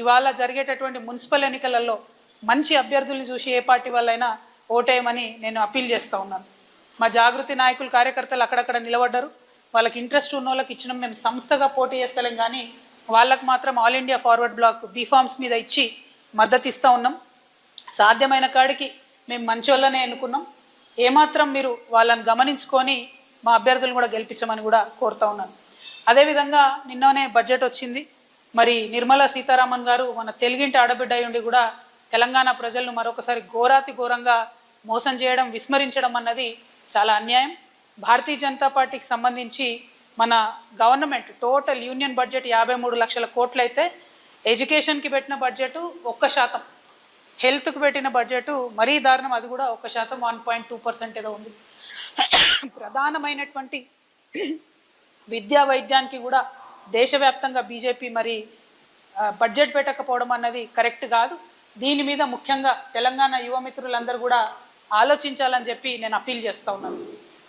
ఇవాళ జరిగేటటువంటి మున్సిపల్ ఎన్నికలలో మంచి అభ్యర్థుల్ని చూసి ఏ పార్టీ వాళ్ళైనా ఓటేయమని నేను అప్పీల్ చేస్తూ ఉన్నాను. మా జాగృతి నాయకులు కార్యకర్తలు అక్కడక్కడ నిలబడ్డారు. వాళ్ళకి ఇంట్రెస్ట్ ఉన్న వాళ్ళకి ఇచ్చిన. మేము సంస్థగా పోటీ చేస్తలేం కానీ వాళ్ళకు మాత్రం all India forward bloc B forms మీద ఇచ్చి మద్దతు ఇస్తూ ఉన్నాం. సాధ్యమైన కాడికి మేము మంచోళ్ళనే ఎన్నుకున్నాం. ఏమాత్రం మీరు వాళ్ళని గమనించుకొని మా అభ్యర్థులు కూడా గెలిపించమని కూడా కోరుతా ఉన్నాను. అదేవిధంగా నిన్ననే బడ్జెట్ వచ్చింది. మరి నిర్మలా సీతారామన్ గారు మన తెలుగింటి ఆడబిడ్డ అయ్యుండి కూడా తెలంగాణ ప్రజలను మరొకసారి ఘోరాతి ఘోరంగా మోసం చేయడం విస్మరించడం అన్నది చాలా అన్యాయం. భారతీయ జనతా పార్టీకి సంబంధించి మన గవర్నమెంట్ టోటల్ యూనియన్ బడ్జెట్ యాభై మూడు లక్షల కోట్లు అయితే ఎడ్యుకేషన్కి పెట్టిన బడ్జెట్ ఒక్క శాతం. హెల్త్కి పెట్టిన బడ్జెట్ మరీ దారుణం అది కూడా ఒక శాతం వన్ పాయింట్ టూ పర్సెంట్ ఏదో ఉంది. ప్రధానమైనటువంటి విద్యా వైద్యానికి కూడా దేశవ్యాప్తంగా బీజేపీ మరి బడ్జెట్ పెట్టకపోవడం అన్నది కరెక్ట్ కాదు. దీని మీద ముఖ్యంగా తెలంగాణ యువ మిత్రులందరూ కూడా ఆలోచించాలని చెప్పి నేను అప్పీల్ చేస్తూ ఉన్నాను.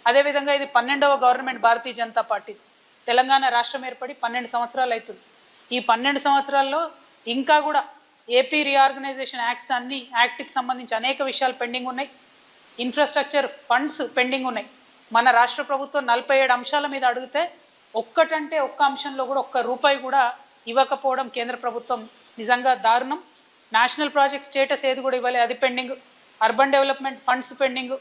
అదేవిధంగా ఇది పన్నెండవ గవర్నమెంట్ భారతీయ జనతా పార్టీ. తెలంగాణ రాష్ట్రం ఏర్పడి పన్నెండు సంవత్సరాలు అవుతుంది. ఈ పన్నెండు సంవత్సరాల్లో ఇంకా కూడా ఏపీ రీఆర్గనైజేషన్ యాక్ట్స్ అన్ని యాక్ట్కి సంబంధించి అనేక విషయాలు పెండింగ్ ఉన్నాయి. ఇన్ఫ్రాస్ట్రక్చర్ ఫండ్స్ పెండింగ్ ఉన్నాయి. మన రాష్ట్ర ప్రభుత్వం నలభై ఏడు అంశాల మీద అడిగితే ఒక్కటంటే ఒక్క అంశంలో కూడా ఒక్క రూపాయి కూడా ఇవ్వకపోవడం కేంద్ర ప్రభుత్వం నిజంగా దారుణం. నేషనల్ ప్రాజెక్ట్ స్టేటస్ ఏది కూడా ఇవ్వాలి. అది pending. Urban development funds pending.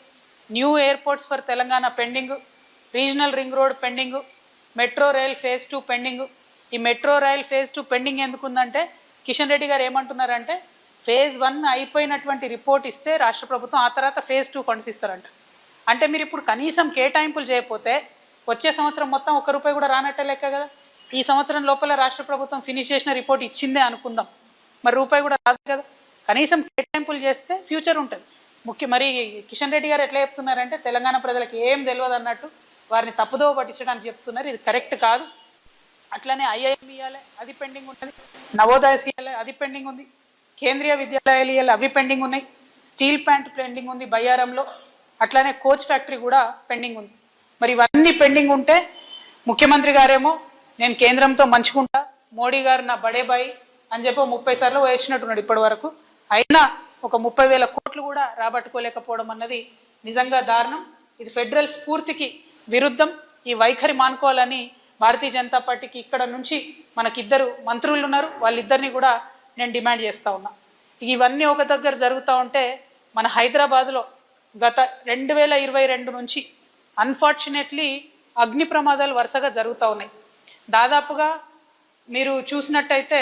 New airports for Telangana pending. Regional ring road pending. Metro rail phase two pending. ఈ metro rail phase two pending ఎందుకుందంటే Kishan Reddy గారు ఏమంటున్నారంటే ఫేజ్ వన్ అయిపోయినటువంటి రిపోర్ట్ ఇస్తే రాష్ట్ర ప్రభుత్వం ఆ తర్వాత ఫేజ్ టూ ఫండ్స్ ఇస్తారంట. అంటే మీరు ఇప్పుడు కనీసం కేటాయింపులు చేయకపోతే వచ్చే సంవత్సరం మొత్తం ఒక్క రూపాయి కూడా రానట్టే లెక్క కదా? ఈ సంవత్సరం లోపల రాష్ట్ర ప్రభుత్వం ఫినిష్ చేసిన రిపోర్ట్ ఇచ్చిందే అనుకుందాం. మరి రూపాయి కూడా రాదు కదా? కనీసం కేటాయింపులు చేస్తే ఫ్యూచర్ ఉంటుంది. ముఖ్య మరి కిషన్ రెడ్డి గారు ఎట్లా చెప్తున్నారంటే తెలంగాణ ప్రజలకు ఏం తెలియదు అన్నట్టు వారిని తప్పుదోవ పట్టించడానికి చెప్తున్నారు. ఇది కరెక్ట్ కాదు. అట్లనే ఐఐఎం ఇవ్వాలి అది పెండింగ్ ఉన్నది. నవోదయ ఇవ్వాలి అది పెండింగ్ ఉంది. కేంద్రీయ విద్యాలయాలు ఇవ్వాలి అవి పెండింగ్ ఉన్నాయి. స్టీల్ ప్లాంట్ పెండింగ్ ఉంది బయ్యారంలో. అట్లానే కోచ్ ఫ్యాక్టరీ కూడా పెండింగ్ ఉంది. మరి ఇవన్నీ పెండింగ్ ఉంటే ముఖ్యమంత్రి గారేమో నేను కేంద్రంతో మంచుకుంటా మోడీ గారు నా బడే బాయి అని చెప్పి ముప్పై సార్లు వేసినట్టున్నాడు ఇప్పటి వరకు అయినా ఒక ముప్పై వేల కోట్లు కూడా రాబట్టుకోలేకపోవడం అన్నది నిజంగా దారుణం. ఇది ఫెడరల్ స్ఫూర్తికి విరుద్ధం. ఈ వైఖరి మానుకోవాలని భారతీయ జనతా పార్టీకి ఇక్కడ నుంచి మనకిద్దరు మంత్రులు ఉన్నారు వాళ్ళిద్దరిని కూడా నేను డిమాండ్ చేస్తూ ఉన్నా. ఇవన్నీ ఒక దగ్గర జరుగుతూ ఉంటే మన హైదరాబాద్లో గత రెండు వేల ఇరవై రెండు నుంచి అన్ఫార్చునేట్లీ అగ్ని ప్రమాదాలు వరుసగా జరుగుతూ ఉన్నాయి. దాదాపుగా మీరు చూసినట్టయితే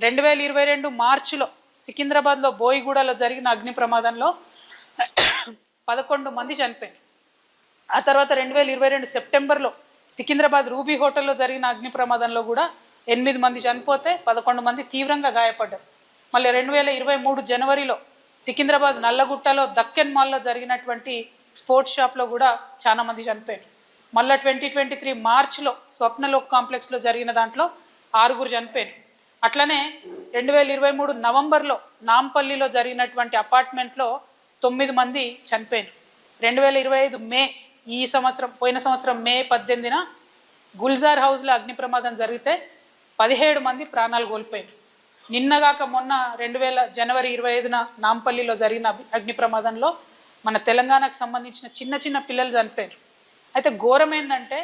రెండు వేల ఇరవై రెండు మార్చిలో సికింద్రాబాద్లో బోయిగూడలో జరిగిన అగ్ని ప్రమాదంలో పదకొండు మంది చనిపోయింది ఆ తర్వాత రెండు వేల ఇరవై రెండు సెప్టెంబర్లో సికింద్రాబాద్ రూబీ హోటల్లో జరిగిన అగ్ని ప్రమాదంలో కూడా ఎనిమిది మంది చనిపోతే పదకొండు మంది తీవ్రంగా గాయపడ్డారు. మళ్ళీ రెండు వేల ఇరవై మూడు జనవరిలో సికింద్రాబాద్ నల్లగుట్టలో దక్కన్ మాల్లో జరిగినటువంటి స్పోర్ట్స్ షాప్లో కూడా చాలా మంది చనిపోయారు. మళ్ళీ ట్వంటీ ట్వంటీ త్రీ మార్చ్లో స్వప్నలోక్ కాంప్లెక్స్లో జరిగిన దాంట్లో ఆరుగురు చనిపోయారు. అట్లనే రెండు వేల ఇరవై మూడు నవంబర్లో నాంపల్లిలో జరిగినటువంటి అపార్ట్మెంట్లో తొమ్మిది మంది చనిపోయారు. రెండు వేల ఇరవై ఐదు మే ఈ సంవత్సరం పోయిన సంవత్సరం మే పద్దెనిమిదిన గుల్జార్ హౌస్లో అగ్ని ప్రమాదం జరిగితే పదిహేడు మంది ప్రాణాలు కోల్పోయారు. నిన్నగాక మొన్న రెండు వేల జనవరి ఇరవై ఐదున నాంపల్లిలో జరిగిన అగ్ని ప్రమాదంలో మన తెలంగాణకు సంబంధించిన చిన్న చిన్న పిల్లలు చనిపోయారు. అయితే ఘోరం ఏంటంటే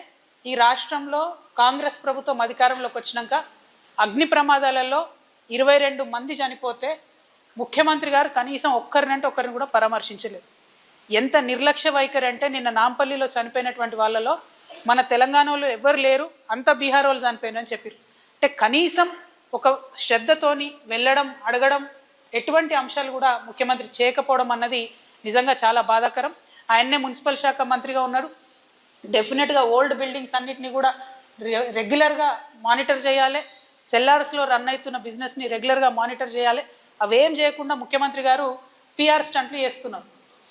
ఈ రాష్ట్రంలో కాంగ్రెస్ ప్రభుత్వం అధికారంలోకి వచ్చినాక అగ్ని ప్రమాదాలలో ఇరవై రెండు మంది చనిపోతే ముఖ్యమంత్రి గారు కనీసం ఒక్కరినంటే ఒక్కరిని కూడా పరామర్శించలేదు. ఎంత నిర్లక్ష్య వైఖరి అంటే నిన్న నాంపల్లిలో చనిపోయినటువంటి వాళ్ళలో మన తెలంగాణలో ఎవరు లేరు అంత బీహార్ వాళ్ళు చనిపోయిన అని చెప్పారు అంటే కనీసం ఒక శ్రద్ధతోని వెళ్ళడం అడగడం ఎటువంటి అంశాలు కూడా ముఖ్యమంత్రి చేయకపోవడం అన్నది నిజంగా చాలా బాధాకరం. ఆయన్నే మున్సిపల్ శాఖ మంత్రిగా ఉన్నారు డెఫినెట్గా ఓల్డ్ బిల్డింగ్స్ అన్నిటిని కూడా రె- రెగ్యులర్గా మానిటర్ చేయాలి. సెల్లార్స్లో రన్ అవుతున్న బిజినెస్ని రెగ్యులర్గా మానిటర్ చేయాలి. అవేం చేయకుండా ముఖ్యమంత్రి గారు పిఆర్ స్టంట్లు చేస్తున్నారు.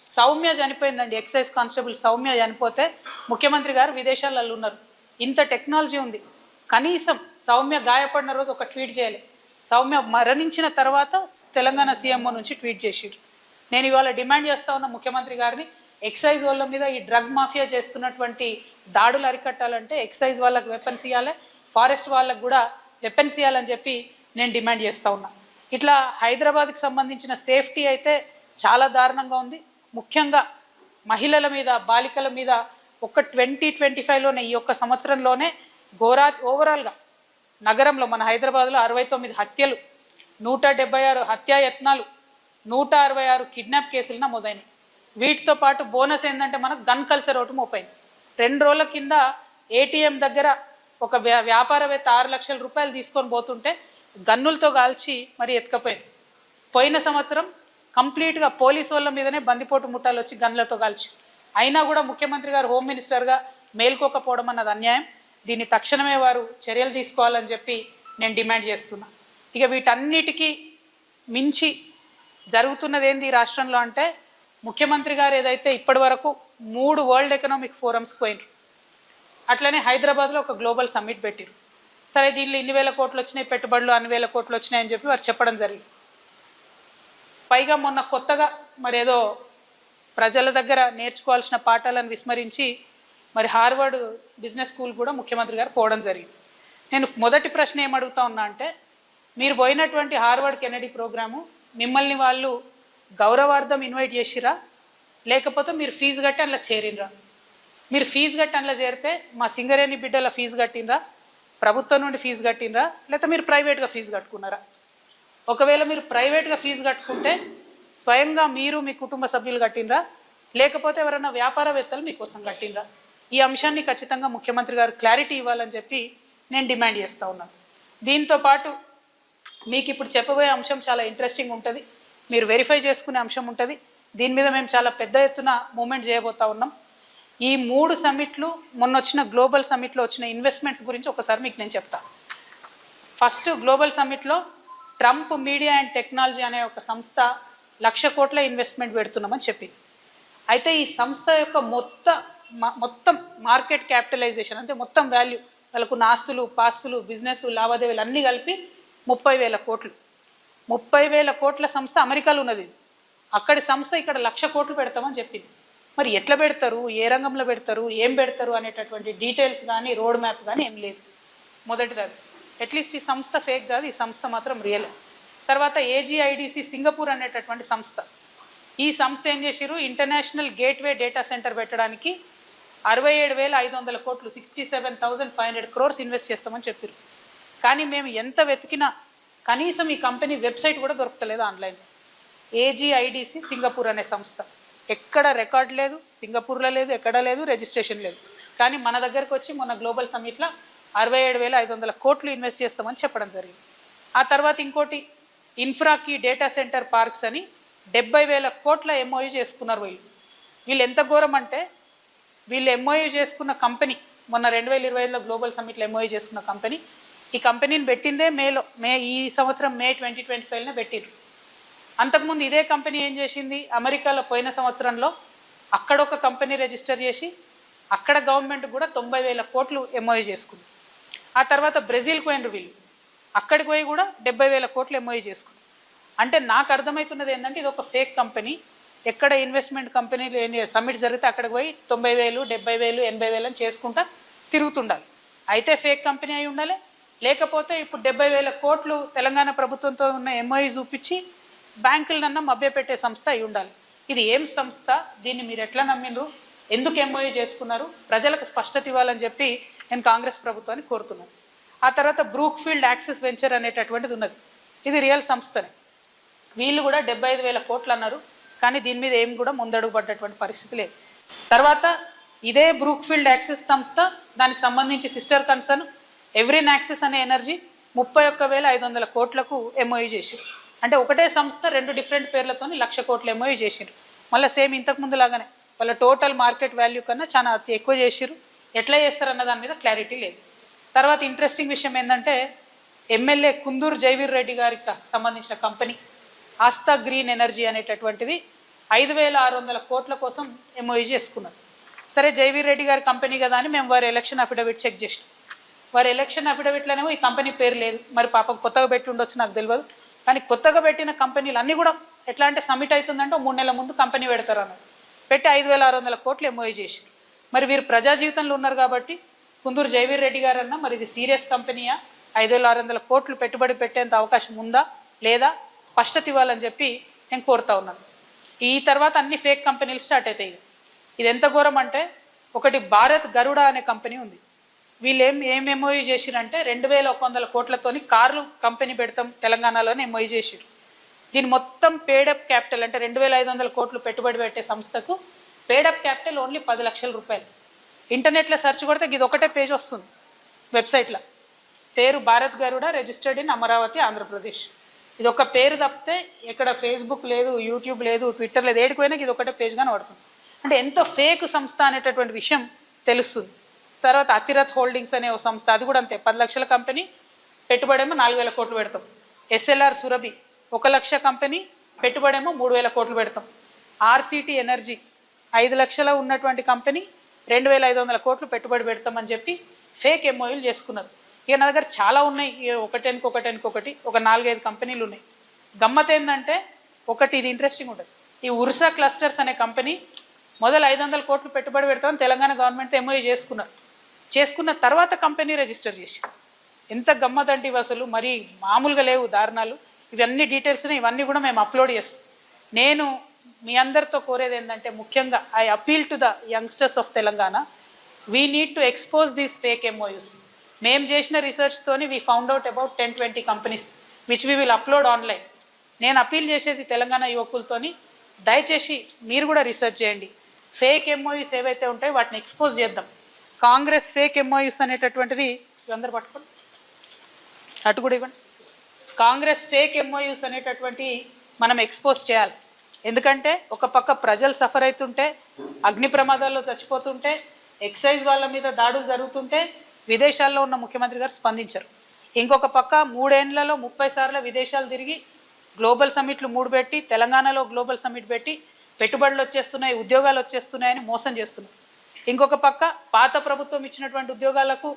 సౌమ్య చనిపోయిందండి ఎక్సైజ్ కానిస్టేబుల్ సౌమ్య చనిపోతే ముఖ్యమంత్రి గారు విదేశాలలో ఉన్నారు. ఇంత టెక్నాలజీ ఉంది. కనీసం సౌమ్య గాయపడిన రోజు ఒక ట్వీట్ చేయాలి. సౌమ్య మరణించిన తర్వాత తెలంగాణ సీఎంఓ నుంచి ట్వీట్ చేసిరు నేను ఇవాళ డిమాండ్ చేస్తా ఉన్న ముఖ్యమంత్రి గారిని ఎక్సైజ్ వాళ్ళ మీద ఈ డ్రగ్ మాఫియా చేస్తున్నటువంటి దాడులు అరికట్టాలంటే ఎక్సైజ్ వాళ్ళకి వెపన్స్ ఇవ్వాలి ఫారెస్ట్ వాళ్ళకు కూడా వెపన్స్ ఇవ్వాలని చెప్పి నేను డిమాండ్ చేస్తూ ఉన్నా. ఇట్లా హైదరాబాద్కి సంబంధించిన సేఫ్టీ అయితే చాలా దారుణంగా ఉంది. ముఖ్యంగా మహిళల మీద బాలికల మీద ఒక ట్వంటీ ట్వంటీ ఫైవ్లోనే ఈ ఒక్క సంవత్సరంలోనే ఘోరా ఓవరాల్గా నగరంలో మన హైదరాబాద్లో అరవై తొమ్మిది హత్యలు నూట డెబ్బై ఆరు హత్యాయత్నాలు నూట అరవై ఆరు కిడ్నాప్ కేసులు నమోదైనాయి. వీటితో పాటు బోనస్ ఏంటంటే మనకు గన్ కల్చర్ ఒకటి మోపైంది. రెండు రోజుల కింద ఏటీఎం దగ్గర ఒక వ్యా వ్యాపారవేత్త ఆరు లక్షల రూపాయలు తీసుకొని పోతుంటే గన్నులతో కాల్చి మరి ఎత్తుకపోయింది. పోయిన సంవత్సరం కంప్లీట్గా పోలీసు వాళ్ళ మీదనే బందిపోటు ముఠాలు వచ్చి గన్లతో కాల్చి. అయినా కూడా ముఖ్యమంత్రి గారు హోమ్ మినిస్టర్గా మేల్కోకపోవడం అన్నది అన్యాయం. దీన్ని తక్షణమే వారు చర్యలు తీసుకోవాలని చెప్పి నేను డిమాండ్ చేస్తున్నా. ఇక వీటన్నిటికీ మించి జరుగుతున్నది ఏంది ఈ రాష్ట్రంలో అంటే ముఖ్యమంత్రి గారు ఏదైతే ఇప్పటి వరకు మూడు వరల్డ్ ఎకనామిక్ ఫోరమ్స్ పోయినరు. అట్లనే హైదరాబాద్లో ఒక గ్లోబల్ సమ్మిట్ పెట్టిరు. సరే దీనిలో ఇన్ని వేల కోట్లు వచ్చినాయి పెట్టుబడులు అన్ని వేల కోట్లు వచ్చినాయని చెప్పి వారు చెప్పడం జరిగింది. పైగా మొన్న కొత్తగా మరి ఏదో ప్రజల దగ్గర నేర్చుకోవాల్సిన పాఠాలను విస్మరించి మరి హార్వర్డ్ బిజినెస్ స్కూల్ కూడా ముఖ్యమంత్రి గారు పోవడం జరిగింది. నేను మొదటి ప్రశ్న ఏమడుగుతా ఉన్నా అంటే మీరు పోయినటువంటి హార్వర్డ్ కెనడీ ప్రోగ్రాము మిమ్మల్ని వాళ్ళు గౌరవార్థం ఇన్వైట్ చేసిరా లేకపోతే మీరు ఫీజు కట్టి అందులో చేరినరా మీరు ఫీజు కట్టి అందులో చేరితే మా సింగరేణి బిడ్డల ఫీజు కట్టినరా ప్రభుత్వం నుండి ఫీజు కట్టినరా లేకపోతే మీరు ప్రైవేట్గా ఫీజు కట్టుకున్నారా? ఒకవేళ మీరు ప్రైవేట్గా ఫీజు కట్టుకుంటే స్వయంగా మీరు మీ కుటుంబ సభ్యులు కట్టినరా లేకపోతే ఎవరైనా వ్యాపారవేత్తలు మీకోసం కట్టినరా ఈ అంశాన్ని ఖచ్చితంగా ముఖ్యమంత్రి గారు క్లారిటీ ఇవ్వాలని చెప్పి నేను డిమాండ్ చేస్తూ ఉన్నాను దీంతో పాటు మీకు ఇప్పుడు చెప్పబోయే అంశం చాలా ఇంట్రెస్టింగ్ ఉంటుంది. మీరు వెరిఫై చేసుకునే అంశం ఉంటుంది. దీని మీద మేము చాలా పెద్ద ఎత్తున మూమెంట్ చేయబోతా ఉన్నాం. ఈ మూడు సమ్మిట్లు మొన్న వచ్చిన గ్లోబల్ సమ్మిట్లో వచ్చిన ఇన్వెస్ట్మెంట్స్ గురించి ఒకసారి మీకు నేను చెప్తాను ఫస్ట్ గ్లోబల్ సమ్మిట్లో ట్రంప్ మీడియా అండ్ టెక్నాలజీ అనే ఒక సంస్థ లక్ష కోట్ల ఇన్వెస్ట్మెంట్ పెడుతున్నామని చెప్పింది. అయితే ఈ సంస్థ యొక్క మొత్త మొత్తం మార్కెట్ క్యాపిటలైజేషన్ అంటే మొత్తం వాల్యూ వాళ్ళకున్న ఆస్తులు పాస్తులు బిజినెస్ లావాదేవీలు అన్నీ కలిపి ముప్పై వేల కోట్లు. ముప్పై వేల కోట్ల సంస్థ అమెరికాలో ఉన్నది. అక్కడి సంస్థ ఇక్కడ లక్ష కోట్లు పెడతామని చెప్పింది. మరి ఎట్లా పెడతారు? ఏ రంగంలో పెడతారు? ఏం పెడతారు? అనేటటువంటి డీటెయిల్స్ కానీ రోడ్ మ్యాప్ కానీ ఏం లేదు. మొదటిది అది అట్లీస్ట్ ఈ సంస్థ ఫేక్ కాదు ఈ సంస్థ మాత్రం రియల్. తర్వాత ఏజీఐడిసి సింగపూర్ అనేటటువంటి సంస్థ. ఈ సంస్థ ఏం చేసిరు ఇంటర్నేషనల్ గేట్వే డేటా సెంటర్ పెట్టడానికి అరవై ఏడు వేల ఐదు వందల కోట్లు sixty seven thousand five hundred crores invest చేస్తామని చెప్పారు కానీ మేము ఎంత వెతికినా కనీసం ఈ కంపెనీ వెబ్సైట్ కూడా దొరకలేదు ఆన్లైన్. ఏజీఐడిసి సింగపూర్ అనే సంస్థ. ఎక్కడ రికార్డ్ లేదు సింగపూర్లో లేదు ఎక్కడ లేదు రిజిస్ట్రేషన్ లేదు. కానీ మన దగ్గరకు వచ్చి మొన్న గ్లోబల్ సమ్మిట్లో అరవై ఏడు వేల ఐదు వందల కోట్లు ఇన్వెస్ట్ చేస్తామని చెప్పడం జరిగింది. ఆ తర్వాత ఇంకోటి ఇన్ఫ్రాకి డేటా సెంటర్ పార్క్స్ అని డెబ్బై వేల కోట్ల ఎంఓయూ చేసుకున్నారు వీళ్ళు. వీళ్ళు ఎంత ఘోరం అంటే వీళ్ళు ఎంఓయూ చేసుకున్న కంపెనీ మొన్న రెండు వేల ఇరవై ఐదులో గ్లోబల్ సమ్మిట్లో ఎంఓయూ చేసుకున్న కంపెనీ ఈ కంపెనీని పెట్టిందే మేలో మే ఈ సంవత్సరం మే ట్వంటీ ట్వంటీ ఫైవ్లో పెట్టిరు అంతకుముందు ఇదే కంపెనీ ఏం చేసింది? అమెరికాలో పోయిన సంవత్సరంలో అక్కడ ఒక కంపెనీ రిజిస్టర్ చేసి అక్కడ గవర్నమెంట్ కూడా తొంభై వేల కోట్లు ఎంఓయూ చేసుకుంది. ఆ తర్వాత బ్రెజిల్కి పోయినరు వీళ్ళు. అక్కడికి పోయి కూడా డెబ్బై వేల కోట్లు ఎంఓయూ చేసుకుంది. అంటే నాకు అర్థమవుతున్నది ఏంటంటే ఇది ఒక ఫేక్ కంపెనీ. ఎక్కడ ఇన్వెస్ట్మెంట్ కంపెనీలు ఏం సమ్మిట్ జరిగితే అక్కడికి పోయి తొంభై వేలు డెబ్బై వేలు ఎనభై వేలు అని చేసుకుంటా తిరుగుతుండాలి. అయితే ఫేక్ కంపెనీ అయి ఉండాలి లేకపోతే ఇప్పుడు డెబ్బై వేల కోట్లు తెలంగాణ ప్రభుత్వంతో ఉన్న ఎంఓఈ చూపించి బ్యాంకులనన్నా మభ్యపెట్టే సంస్థ అయి ఉండాలి. ఇది ఏం సంస్థ? దీన్ని మీరు ఎట్లా నమ్మిండ్రు? ఎందుకు ఎంఓఏ చేసుకున్నారు? ప్రజలకు స్పష్టత ఇవ్వాలని చెప్పి నేను కాంగ్రెస్ ప్రభుత్వాన్ని కోరుతున్నాను. ఆ తర్వాత బ్రూక్ ఫీల్డ్ యాక్సెస్ వెంచర్ అనేటటువంటిది ఉన్నది. ఇది రియల్ సంస్థనే. వీళ్ళు కూడా డెబ్బై ఐదు వేల కోట్లు అన్నారు. కానీ దీని మీద ఏం కూడా ముందడుగు పడ్డటువంటి పరిస్థితి లేదు. తర్వాత ఇదే బ్రూక్ఫీల్డ్ యాక్సెస్ సంస్థ దానికి సంబంధించి సిస్టర్ కన్సర్న్ ఎవ్రీ నాక్సెస్ అనే ఎనర్జీ ముప్పై ఒక్క వేల ఐదు వందల కోట్లకు ఎంఓయూ చేసారు అంటే ఒకటే సంస్థ రెండు డిఫరెంట్ పేర్లతో లక్ష కోట్లు ఎంఓయూ చేసారు మళ్ళీ సేమ్ ఇంతకు ముందు లాగానే వాళ్ళ టోటల్ మార్కెట్ వాల్యూ కన్నా చాలా అతి ఎక్కువ చేసిరు ఎట్లా చేస్తారన్న దాని మీద క్లారిటీ లేదు. తర్వాత ఇంట్రెస్టింగ్ విషయం ఏంటంటే ఎమ్మెల్యే కుందూరు జైవీర్ రెడ్డి గారికి సంబంధించిన కంపెనీ ఆస్తా గ్రీన్ ఎనర్జీ అనేటటువంటిది ఐదు వేల ఆరు వందల కోట్ల కోసం ఎంఓయూ చేసుకున్నారు. సరే జైవీర్ రెడ్డి గారి కంపెనీ కదా అని మేము వారి ఎలక్షన్ అఫిడవిట్ చెక్ చేసినాం. వారి ఎలక్షన్ అఫిడవిట్లోనేమో ఈ కంపెనీ పేరు లేదు. మరి పాపం కొత్తగా పెట్టి ఉండొచ్చు నాకు తెలియదు కానీ కొత్తగా పెట్టిన కంపెనీలు అన్నీ కూడా ఎట్లా అంటే సబ్మిట్ అవుతుందంటే మూడు నెలల ముందు కంపెనీ పెడతారు పెట్టి ఐదు వేల ఆరు వందల కోట్లు ఎంఓయూ చేసి. మరి వీరు ప్రజా జీవితంలో ఉన్నారు కాబట్టి కుందూరు జైవీర్ రెడ్డి గారన్నా మరి ఇది సీరియస్ కంపెనీయా ఐదు వేల ఆరు వందల కోట్లు పెట్టుబడి పెట్టేంత అవకాశం ఉందా? లేదా? స్పష్టత ఇవ్వాలని చెప్పి నేను కోరుతా ఉన్నాను. ఈ తర్వాత అన్ని ఫేక్ కంపెనీలు స్టార్ట్ అవుతాయి. ఇది ఎంత ఘోరం అంటే ఒకటి భారత్ గరుడ అనే కంపెనీ ఉంది. వీళ్ళు ఏం ఏం ఎంఓయూ చేసిరంటే రెండు వేల ఒక వందల కోట్లతోని కార్లు కంపెనీ పెడతాం తెలంగాణలోనే ఎంఓయూ చేసిరు దీని మొత్తం పేడప్ క్యాపిటల్ అంటే రెండు వేల ఐదు వందల కోట్లు పెట్టుబడి పెట్టే సంస్థకు పేడప్ క్యాపిటల్ ఓన్లీ పది లక్షల రూపాయలు. ఇంటర్నెట్లో సెర్చ్ కొడితే ఇది ఒకటే పేజ్ వస్తుంది వెబ్సైట్లో పేరు భారత్ గరుడ రిజిస్టర్డ్ ఇన్ అమరావతి ఆంధ్రప్రదేశ్. ఇది ఒక పేరు తప్పితే ఇక్కడ ఫేస్బుక్ లేదు యూట్యూబ్ లేదు ట్విట్టర్ లేదు ఏడిపోయినా ఇది ఒకటే పేజ్గా పడుతుంది. అంటే ఎంతో ఫేక్ సంస్థ అనేటటువంటి విషయం తెలుస్తుంది. తర్వాత అతిరథ్ హోల్డింగ్స్ అనే ఒక సంస్థ అది కూడా అంతే. పది లక్షల కంపెనీ పెట్టుబడేమో నాలుగు వేల కోట్లు పెడతాం. ఎస్ఎల్ఆర్ సురభి ఒక లక్ష కంపెనీ పెట్టుబడేమో మూడు వేల కోట్లు పెడతాం. ఆర్సిటీ ఎనర్జీ ఐదు లక్షల ఉన్నటువంటి కంపెనీ రెండు వేల ఐదు వందల కోట్లు పెట్టుబడి పెడతామని చెప్పి ఫేక్ ఎంఓయూలు చేసుకున్నారు. ఇక నా దగ్గర చాలా ఉన్నాయి. ఇక ఒకటెనికి ఒకటెనికి ఒకటి ఒక నాలుగైదు కంపెనీలు ఉన్నాయి. గమ్మత్ ఏంటంటే ఒకటి ఇది ఇంట్రెస్టింగ్ ఉంటుంది. ఈ ఉర్సా క్లస్టర్స్ అనే కంపెనీ మొదలు ఐదు వందల కోట్లు పెట్టుబడి పెడతామని తెలంగాణ గవర్నమెంట్ ఎంఓయూ చేసుకున్నారు. చేసుకున్న తర్వాత కంపెనీ రిజిస్టర్ చేసి ఎంత గమ్మత్ అసలు. మరి మామూలుగా లేవు దారుణాలు. ఇవన్నీ డీటెయిల్స్ ఇవన్నీ కూడా మేము అప్లోడ్ చేస్తాం. నేను మీ అందరితో కోరేది ఏంటంటే ముఖ్యంగా I appeal to the youngsters of Telangana. We need to expose these fake MoUs మేము చేసిన రీసెర్చ్తోని we found out about ten twenty companies which we will upload online నేను అపీల్ చేసేది తెలంగాణ యువకులతోని దయచేసి మీరు కూడా రీసెర్చ్ చేయండి. ఫేక్ ఎంఓయూస్ ఏవైతే ఉంటాయో వాటిని ఎక్స్పోజ్ చేద్దాం. కాంగ్రెస్ ఫేక్ ఎంఓయూస్ అనేటటువంటిది అందరు పట్టుకోండి. అటు కూడా ఇవ్వండి. కాంగ్రెస్ ఫేక్ ఎంఓయూస్ అనేటటువంటి మనం ఎక్స్పోజ్ చేయాలి. ఎందుకంటే ఒక పక్క ప్రజలు సఫర్ అవుతుంటే అగ్ని ప్రమాదాల్లో చచ్చిపోతుంటే ఎక్సైజ్ వాళ్ళ మీద దాడులు జరుగుతుంటే విదేశాల్లో ఉన్న ముఖ్యమంత్రి గారు స్పందించరు. ఇంకొక పక్క మూడేళ్ళలో ముప్పై సార్లు విదేశాలు తిరిగి గ్లోబల్ సమ్మిట్లు మూడు పెట్టి తెలంగాణలో గ్లోబల్ సమ్మిట్ పెట్టి పెట్టుబడులు వచ్చేస్తున్నాయి ఉద్యోగాలు వచ్చేస్తున్నాయని మోసం చేస్తున్నారు. ఇంకొక పక్క పాత ప్రభుత్వం ఇచ్చినటువంటి ఉద్యోగాలకు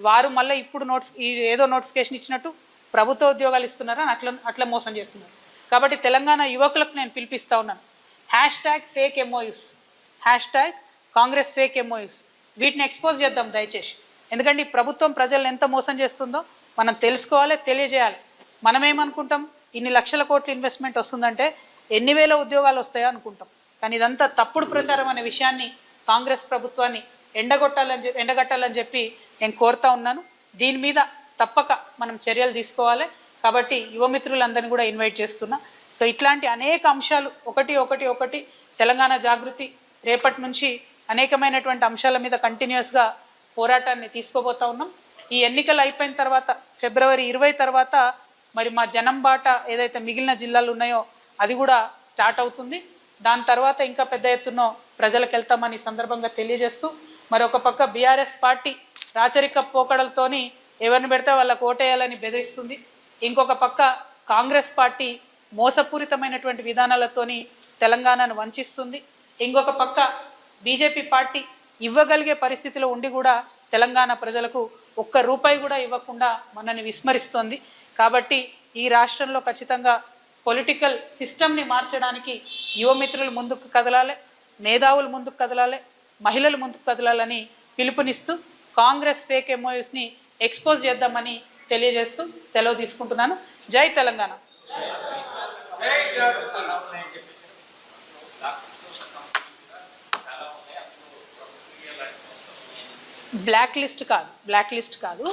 వారు మళ్ళీ ఇప్పుడు నోటి ఈ ఏదో నోటిఫికేషన్ ఇచ్చినట్టు ప్రభుత్వ ఉద్యోగాలు ఇస్తున్నారని అట్లా అట్లా మోసం చేస్తున్నారు. కాబట్టి తెలంగాణ యువకులకు నేను పిలిపిస్తా ఉన్నాను. Hash tag fake MoUs hash tag Congress fake MoUs వీటిని ఎక్స్పోజ్ చేద్దాం దయచేసి. ఎందుకంటే ఈ ప్రభుత్వం ప్రజలను ఎంత మోసం చేస్తుందో మనం తెలుసుకోవాలి తెలియజేయాలి. మనం ఏమనుకుంటాం ఇన్ని లక్షల కోట్ల ఇన్వెస్ట్మెంట్ వస్తుందంటే ఎన్ని వేల ఉద్యోగాలు వస్తాయో అనుకుంటాం. కానీ ఇదంతా తప్పుడు ప్రచారం అనే విషయాన్ని కాంగ్రెస్ ప్రభుత్వాన్ని ఎండగొట్టాలని చెప్పి ఎండగట్టాలని చెప్పి నేను కోరుతా ఉన్నాను. దీని మీద తప్పక మనం చర్యలు తీసుకోవాలి. కాబట్టి యువమిత్రులందరినీ కూడా ఇన్వైట్ చేస్తున్నా. సో ఇట్లాంటి అనేక అంశాలు ఒకటి ఒకటి ఒకటి తెలంగాణ జాగృతి రేపటి నుంచి అనేకమైనటువంటి అంశాల మీద కంటిన్యూస్గా పోరాటాన్ని తీసుకోబోతా ఉన్నాం. ఈ ఎన్నికలు అయిపోయిన తర్వాత ఫిబ్రవరి ఇరవై తర్వాత మరి మా జనం బాట ఏదైతే మిగిలిన జిల్లాలు ఉన్నాయో అది కూడా స్టార్ట్ అవుతుంది. దాని తర్వాత ఇంకా పెద్ద ఎత్తున ప్రజలకు వెళ్తామని సందర్భంగా తెలియజేస్తూ మరి ఒక పక్క బీఆర్ఎస్ పార్టీ రాచరిక పోకడలతోని ఎవరిని పెడితే వాళ్ళకు ఓటేయాలని బెదిరిస్తుంది. ఇంకొక పక్క కాంగ్రెస్ పార్టీ మోసపూరితమైనటువంటి విధానాలతోని తెలంగాణను వంచిస్తుంది. ఇంకొక పక్క బీజేపీ పార్టీ ఇవ్వగలిగే పరిస్థితిలో ఉండి కూడా తెలంగాణ ప్రజలకు ఒక్క రూపాయి కూడా ఇవ్వకుండా మనల్ని విస్మరిస్తోంది. కాబట్టి ఈ రాష్ట్రంలో ఖచ్చితంగా పొలిటికల్ సిస్టమ్ని మార్చడానికి యువమిత్రులు ముందుకు కదలాలి మేధావులు ముందుకు కదలాలి మహిళలు ముందుకు కదలాలని పిలుపునిస్తూ కాంగ్రెస్ ఫేక్ ఎంఓయూస్ని ఎక్స్పోజ్ చేద్దామని తెలియజేస్తూ సెలవు తీసుకుంటున్నాను. జై తెలంగాణ. బ్లాక్ లిస్ట్ కాదు బ్లాక్ లిస్ట్ కాదు.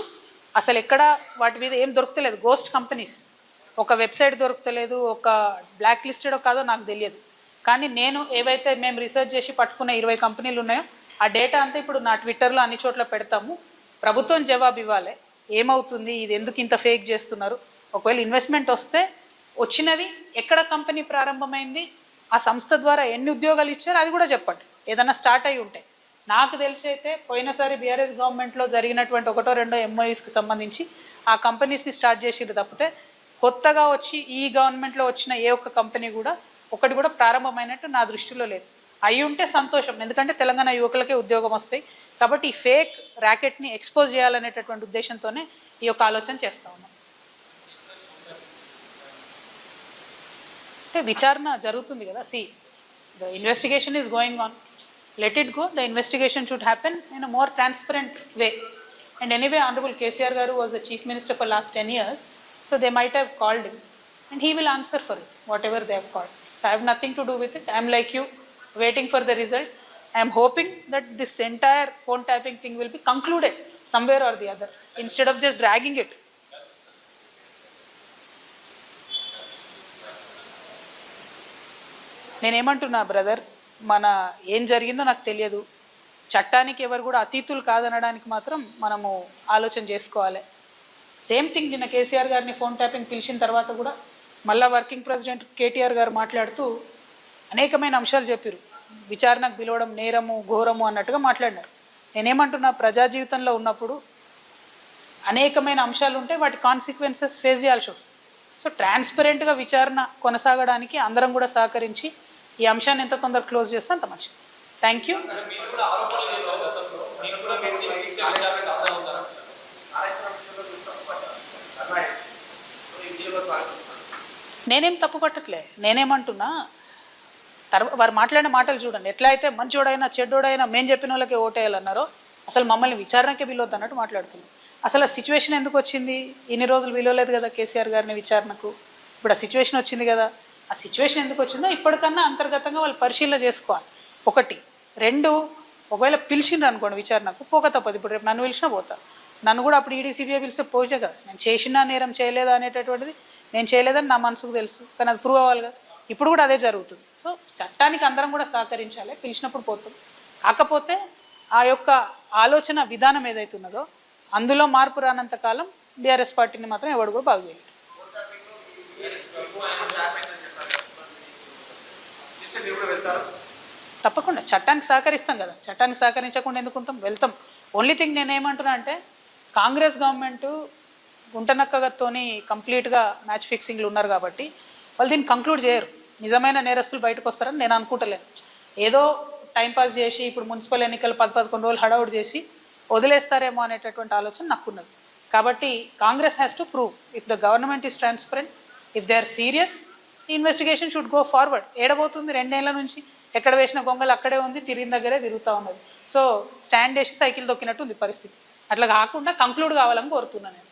అసలు ఎక్కడ వాటి మీద ఏం దొరుకుతలేదు గోస్ట్ కంపెనీస్ ఒక వెబ్సైట్ దొరకలేదు ఒక బ్లాక్ లిస్టెడ్ కాదో నాకు తెలియదు. కానీ నేను ఏవైతే మేము రీసెర్చ్ చేసి పట్టుకున్న ఇరవై కంపెనీలు ఉన్నాయో ఆ డేటా అంతా ఇప్పుడు నా ట్విట్టర్లో అన్ని చోట్ల పెడతాము. ప్రభుత్వం జవాబు ఇవ్వాలి. ఏమవుతుంది? ఇది ఎందుకు ఇంత ఫేక్ చేస్తున్నారు? ఒకవేళ ఇన్వెస్ట్మెంట్ వస్తే వచ్చినది ఎక్కడ కంపెనీ ప్రారంభమైంది? ఆ సంస్థ ద్వారా ఎన్ని ఉద్యోగాలు ఇచ్చారో? అది కూడా చెప్పండి. ఏదైనా స్టార్ట్ అయి ఉంటే. నాకు తెలిసి అయితే పోయినసారి బీఆర్ఎస్ గవర్నమెంట్లో జరిగినటువంటి ఒకటో రెండో ఎంఓయూస్కి సంబంధించి ఆ కంపెనీస్ని స్టార్ట్ చేసిరు తప్పితే కొత్తగా వచ్చి ఈ గవర్నమెంట్లో వచ్చిన ఏ ఒక్క కంపెనీ కూడా ఒకటి కూడా ప్రారంభమైనట్టు నా దృష్టిలో లేదు. అయి ఉంటే సంతోషం. ఎందుకంటే తెలంగాణ యువకులకే ఉద్యోగం వస్తాయి. కాబట్టి ఈ ఫేక్ ర్యాకెట్ని ఎక్స్పోజ్ చేయాలనేటటువంటి ఉద్దేశంతోనే ఈ యొక్క ఆలోచన చేస్తూ ఉన్నాం. అంటే విచారణ జరుగుతుంది కదా. See the investigation is going on let it go the investigation should happen in a more transparent way and anyway honourable KCR గారు was the chief minister for last ten years So they might have called him and he will answer for it, whatever they have called. So I have nothing to do with it. I'm like you, waiting for the result. I am hoping that this entire phone tapping thing will be concluded somewhere or the other instead of just dragging it. నేనేమంటున్నా brother మన ఏం జరిగిందో నాకు తెలియదు చట్టానికి ఎవరు కూడా అతీతులు కాదనడానికి మాత్రం మనము ఆలోచన చేసుకోవాలి సేమ్ థింగ్ నిన్న కేసీఆర్ గారిని ఫోన్ ట్యాపింగ్ పిలిచిన తర్వాత కూడా మళ్ళా వర్కింగ్ ప్రెసిడెంట్ కేటీఆర్ గారు మాట్లాడుతూ అనేకమైన అంశాలు చెప్పారు. విచారణకు పిలవడం నేరము ఘోరము అన్నట్టుగా మాట్లాడినారు. నేనేమంటున్నా ప్రజా జీవితంలో ఉన్నప్పుడు అనేకమైన అంశాలు ఉంటే వాటి కాన్సిక్వెన్సెస్ ఫేస్ చేయాల్సి వస్తుంది. సో ట్రాన్స్పరెంట్గా విచారణ కొనసాగడానికి అందరం కూడా సహకరించి ఈ అంశాన్ని ఎంత తొందరగా క్లోజ్ చేస్తే అంత మంచిది. థ్యాంక్ యూ నేనేం తప్పు పట్టట్లే. నేనేమంటున్నా? తర్వాత వారు మాట్లాడిన మాటలు చూడండి. ఎట్లా అయితే మంచోడైనా చెడ్డోడైనా మేము చెప్పిన వాళ్ళకి ఓటేయాలన్నారో అసలు మమ్మల్ని విచారణకే వీలొద్దు అన్నట్టు మాట్లాడుతున్నాం అసలు ఆ సిచ్యువేషన్ ఎందుకు వచ్చింది? ఇన్ని రోజులు పిలవలేదు కదా కేసీఆర్ గారిని విచారణకు. ఇప్పుడు ఆ సిచ్యువేషన్ వచ్చింది కదా. ఆ సిచ్యువేషన్ ఎందుకు వచ్చిందో ఇప్పటికన్నా అంతర్గతంగా వాళ్ళు పరిశీలన చేసుకోవాలి. ఒకటి. రెండు. ఒకవేళ పిలిచిండ్రు అనుకోండి విచారణకు పోక తప్పదు. ఇప్పుడు రేపు నన్ను పిలిచినా పోతా. నన్ను కూడా అప్పుడు ఈడీ సిబిఐ పిలిస్తే పోతే కదా. నేను చేసినా నేరం చేయలేదా అనేటటువంటిది నేను చేయలేదని నా మనసుకు తెలుసు కానీ అది ప్రూవ్ అవ్వాలి కదా. ఇప్పుడు కూడా అదే జరుగుతుంది. సో చట్టానికి అందరం కూడా సహకరించాలి పిలిచినప్పుడు పోతాం. కాకపోతే ఆ యొక్క ఆలోచన విధానం ఏదైతే ఉన్నదో అందులో మార్పు రానంత కాలం బీఆర్ఎస్ పార్టీని మాత్రం ఎవడు కూడా బాగు చేయలేదు తప్పకుండా చట్టానికి సహకరిస్తాం కదా. చట్టానికి సహకరించకుండా ఎందుకుంటాం వెళ్తాం. ఓన్లీ థింగ్ నేనేమంటున్నా అంటే కాంగ్రెస్ గవర్నమెంట్ గుంటనక్కగతోని కంప్లీట్గా మ్యాచ్ ఫిక్సింగ్లు ఉన్నారు కాబట్టి వాళ్ళు దీన్ని కంక్లూడ్ చేయరు. నిజమైన నేరస్తులు బయటకు వస్తారని నేను అనుకుంటలేను. ఏదో టైంపాస్ చేసి ఇప్పుడు మున్సిపల్ ఎన్నికలు పది పదకొండు రోజులు హడావుడు చేసి వదిలేస్తారేమో అనేటటువంటి ఆలోచన నాకున్నది. కాబట్టి Congress has to prove if the government is transparent if they are serious investigation should go forward ఏడబోతుంది రెండేళ్ళ నుంచి. ఎక్కడ వేసిన గొంగలు అక్కడే ఉంది తిరిగిన దగ్గరే తిరుగుతూ ఉన్నది. సో స్టాండ్ చేసి సైకిల్ దొక్కినట్టు ఉంది పరిస్థితి. అట్లా కాకుండా కంక్లూడ్ కావాలని కోరుతున్నాను నేను.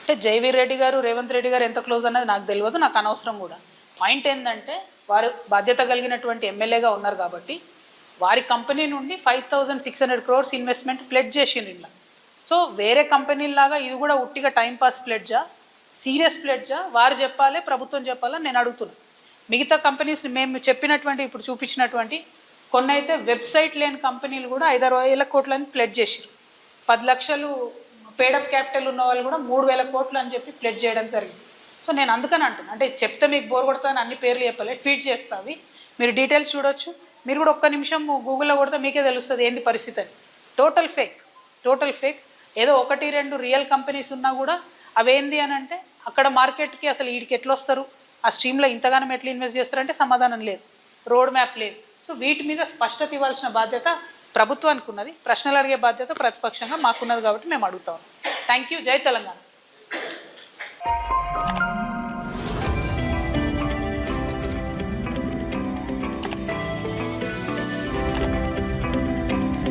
అంటే జైవీర్ రెడ్డి గారు రేవంత్ రెడ్డి గారు ఎంత క్లోజ్ అన్నది నాకు తెలియదు నాకు అనవసరం కూడా. పాయింట్ ఏంటంటే వారు బాధ్యత కలిగినటువంటి ఎమ్మెల్యేగా ఉన్నారు కాబట్టి వారి కంపెనీ నుండి five thousand six hundred crores investment pledge చేసిండ్రు ఇలా సో వేరే కంపెనీలాగా ఇది కూడా ఉట్టిగా టైంపాస్ ప్లెడ్జా? సీరియస్ ప్లెడ్జా? వారు చెప్పాలి ప్రభుత్వం చెప్పాలని నేను అడుగుతున్నాను మిగతా కంపెనీస్ మేము చెప్పినటువంటి ఇప్పుడు చూపించినటువంటి కొన్ని అయితే వెబ్సైట్ లేని కంపెనీలు కూడా ఐదారు వేల కోట్లని ప్లెడ్ చేసారు పది లక్షలు పేడప్ క్యాపిటల్ ఉన్న వాళ్ళు కూడా మూడు వేల కోట్లు అని చెప్పి ప్లెడ్ చేయడం జరిగింది. సో నేను అందుకని అంటున్నా అంటే చెప్తే మీకు బోర్ కొడతాను అన్ని పేర్లు చెప్పలే ట్వీట్ చేస్తావి మీరు డీటెయిల్స్ చూడొచ్చు. మీరు కూడా ఒక్క నిమిషం గూగుల్లో కొడితే మీకే తెలుస్తుంది ఏంది పరిస్థితి అని. టోటల్ ఫేక్ టోటల్ ఫేక్ ఏదో ఒకటి రెండు రియల్ కంపెనీస్ ఉన్నా కూడా అవేంది అని అంటే అక్కడ మార్కెట్కి అసలు వీడికి ఎట్లా వస్తారు ఆ స్ట్రీమ్లో ఇంతగానం ఎట్లా ఇన్వెస్ట్ చేస్తారంటే సమాధానం లేదు. రోడ్ మ్యాప్ లేదు. సో వీటి మీద స్పష్టత ఇవ్వాల్సిన బాధ్యత ప్రభుత్వానికి ఉన్నది ప్రశ్నలు అడిగే బాధ్యత ప్రతిపక్షంగా మాకున్నది కాబట్టి మేము అడుగుతాం. థ్యాంక్ యూ జై తెలంగాణ.